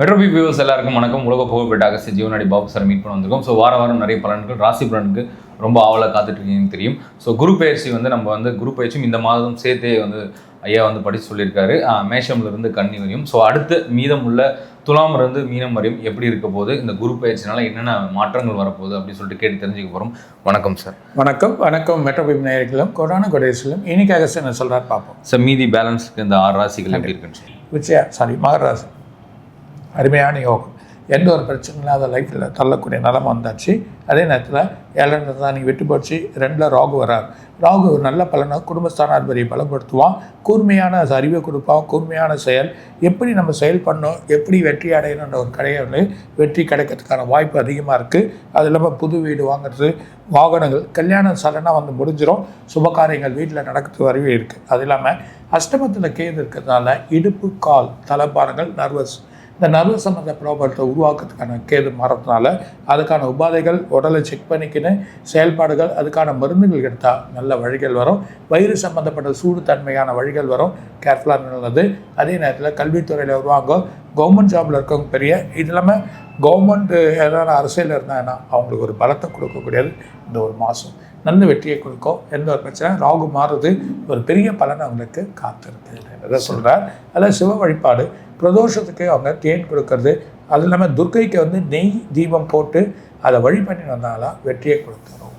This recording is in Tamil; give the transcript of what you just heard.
மெட்ரோபி வியூவர்ஸ் எல்லாருக்கும் வணக்கம். உலக புகழ்பெற்ற அகஸ்தி ஜீவனாடி பாபு சார் மீட் பண்ண வந்திருக்கோம். ஸோ வார வாரம் நிறைய பலன்கள் ராசி பலனுக்கு ரொம்ப ஆவலாக காத்துட்டு இருக்கீங்கன்னு தெரியும். ஸோ குரு பயிற்சி வந்து நம்ம வந்து குரு பயிற்சியும் இந்த மாதம் சேர்த்தே வந்து ஐயா வந்து படித்து சொல்லியிருக்காரு. ஆஹ் மேஷம்ல இருந்து கன்னி வரையும். ஸோ அடுத்து மீதம் உள்ள துலாம் இருந்து மீனம் வரையும் எப்படி இருக்க போகுது? இந்த குரு பயிற்சினால என்னென்ன மாற்றங்கள் வரப்போகுது அப்படின்னு சொல்லிட்டு கேட்டு தெரிஞ்சுக்க போகிறோம் வணக்கம் சார். வணக்கம். வணக்கம் மெட்ரோபிம் நேயர்களும் கொரோனா கொடேசிலும் இன்னைக்கு அகஸ்ட் என்ன சொல்கிறார் பார்ப்போம் சார் மீதி பேலன்ஸ்க்கு இந்த ஆறு ராசிகள் எப்படி இருக்குன்னு விஜயா சாரி மகராசி அருமையான யோகம். எந்த ஒரு பிரச்சனையும் இல்லாத லைஃப்பில் தள்ளக்கூடிய நிலமை வந்தாச்சு. அதே நேரத்தில் ஏழரை தான் நீங்கள் விட்டு போச்சு. ரெண்டில் ராகு வரார். ராகு ஒரு நல்ல பலனை குடும்பஸ்தானாதிபதியை பலப்படுத்துவான். கூர்மையான அறிவை கொடுப்பான். கூர்மையான செயல். எப்படி நம்ம செயல் பண்ணோம் எப்படி வெற்றி அடையணுன்ற ஒரு கடையில் வெற்றி கிடைக்கிறதுக்கான வாய்ப்பு அதிகமாக இருக்குது அது இல்லாமல் புது வீடு வாங்குறது வாகனங்கள் கல்யாணம் சடனாக வந்து முடிஞ்சிடும் சுபகாரியங்கள் வீட்டில் நடக்கிறது வரவே இருக்குது அது இல்லாமல் அஷ்டமத்தில் கேது இருக்கிறதுனால இடுப்பு கால் தலைப்பாரங்கள் நர்வஸ் இந்த நர்வஸ் சம்மந்த ப்ராப்ளத்தை உருவாக்குறதுக்கான கேது மரத்தினால அதுக்கான உபாதைகள் உடலை செக் பண்ணிக்கின்னு செயல்பாடுகள் அதுக்கான மருந்துகள் எடுத்தால் நல்ல வழிகள் வரும். வயிறு சம்மந்தப்பட்ட சூடு தன்மையான வழிகள் வரும். கேர்ஃபுல்லாக நல்லது அதே நேரத்தில் கல்வித்துறையில் வருவாங்க. கவர்மெண்ட் ஜாபில் இருக்கவங்க பெரிய இது இல்லாமல் கவர்மெண்ட் ஏதாவது அரசியல் இருந்தாங்கன்னா அவங்களுக்கு ஒரு பலத்தை கொடுக்கக்கூடியது இந்த ஒரு மாதம் நல்ல வெற்றியை கொடுக்கும். எந்த ஒரு பிரச்சனை ராகு மாறுது ஒரு பெரிய பலன் அவங்களுக்கு காத்திருக்கு அதை சொல்கிறார் அதில் சிவ வழிபாடு பிரதோஷத்துக்கு அவங்க தேன் கொடுக்கறது அது இல்லாமல் துர்க்கைக்கு வந்து நெய் தீபம் போட்டு அதை வழி பண்ணி வந்தாலும் வெற்றியை கொடுத்துரும்